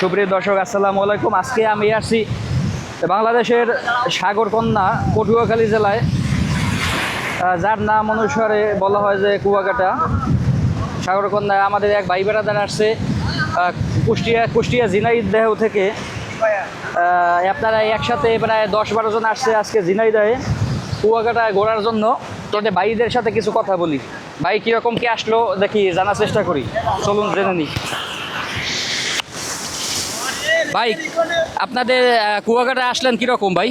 সুপ্রিয় দর্শক, আসসালামু আলাইকুম। আজকে আমি আসছি বাংলাদেশের সাগরকন্যা, পটুয়াখালী জেলায়। যার নাম অনুসারে বলা হয় যে কুয়াকাটা। সাগরকন্যায় আমাদের এক ভাই বেড়াদার আসছে কুষ্টিয়া কুষ্টিয়া ঝিনাইদহ থেকে। আপনারা একসাথে প্রায় দশ বারো জন আসছে আজকে ঝিনাইদহে কুয়াকাটায় ঘোরার জন্য। তোদের ভাইদের সাথে কিছু কথা বলি। ভাই, কীরকম কি আসলো, দেখি জানার চেষ্টা করি। চলুন জেনে নিই। ভাই, আপনাদের কুয়াকাটা আসলেন কীরকম ভাই?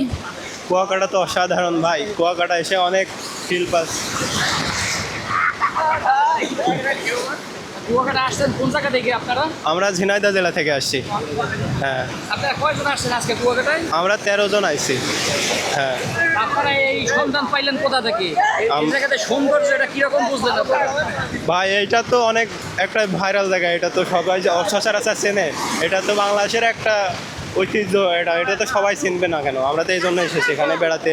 কুয়াকাটা তো অসাধারণ ভাই। কুয়াকাটা এসে অনেক ফিল পাস কুয়াকাটা আসছেন কোন জায়গা থেকে আপনারা? আমরা ঝিনাইদহ জেলা থেকে আসছি। হ্যাঁ। আপনারা কয়জন আসছেন আজকে কুয়াকাটায় আমরা তেরো জন আইছি। হ্যাঁ। আপনারা এই সন্ধান পাইলেন কোথা থেকে? এই- জায়গাতে সৌন্দর্য এটা কীরকম বুঝলেন আপনারা? ভাই এইটা তো অনেক একটা ভাইরাল জায়গা এটা তো সবাই সচরাচর চেনে। এটা তো বাংলাদেশের একটা ঐতিহ্য এটা এটা তো সবাই চিনবে না কেন? আমরা তো এই জন্য এসেছি এখানে বেড়াতে।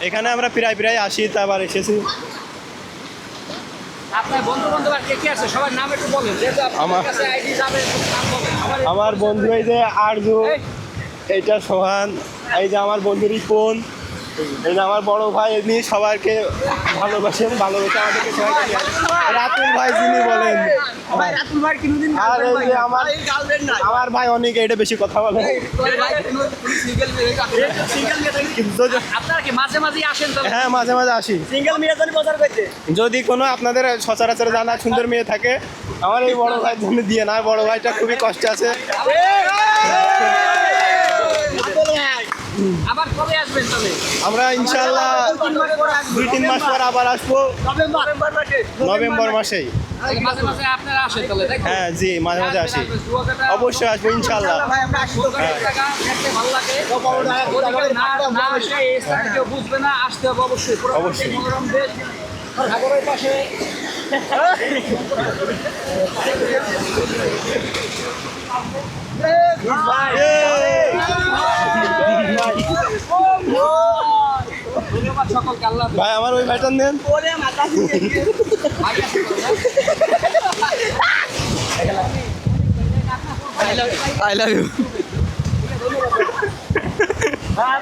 এখানে আমরা প্রায় প্রায় আসি তারপর এসেছি। আপনার বন্ধু বান্ধব আর কে কে আছে? সবার নাম একটু বলেন। যেহেতু আমার- কাছে আইডি যাবে নাম বলেন। আমার- বন্ধু এই যে আরজু এই, এইটা সোহান এই যে আমার বন্ধু রিপন। এই আমার বড় ভাই এমনি সবাইকে ভালোবাসেন ভালোবেসে আমাদেরকে সবাইকে রাতুল ভাই যিনি বলেন। আর এই যে আমার আমার ভাই অনেক এটা বেশি কথা বলে। হ্যাঁ মাঝে মাঝে আসি। যদি কোনো আপনাদের সচরাচর জানা সুন্দর মেয়ে থাকে আমার এই বড় ভাই জন্য দিয়ে না বড় ভাইটা খুবই কষ্টে আছে। আবার কবে আসবেন তবে? আমরা ইনশাল্লাহ দুই তিন মাস পর আবার আসব। নভেম্বর মাসে নভেম্বর মাসেই মাঝে মাঝে আপনারা আসেন তাহলে হ্যাঁ জি মাঝে মাঝে আসি। অবশ্যই আসব কেউ বুঝবে না, আসতে হবে অবশ্যই। অবশ্যই। সাগরের পাশে ধন্যবাদ ভাই আমার ওই ব্যাটার নেন। I love you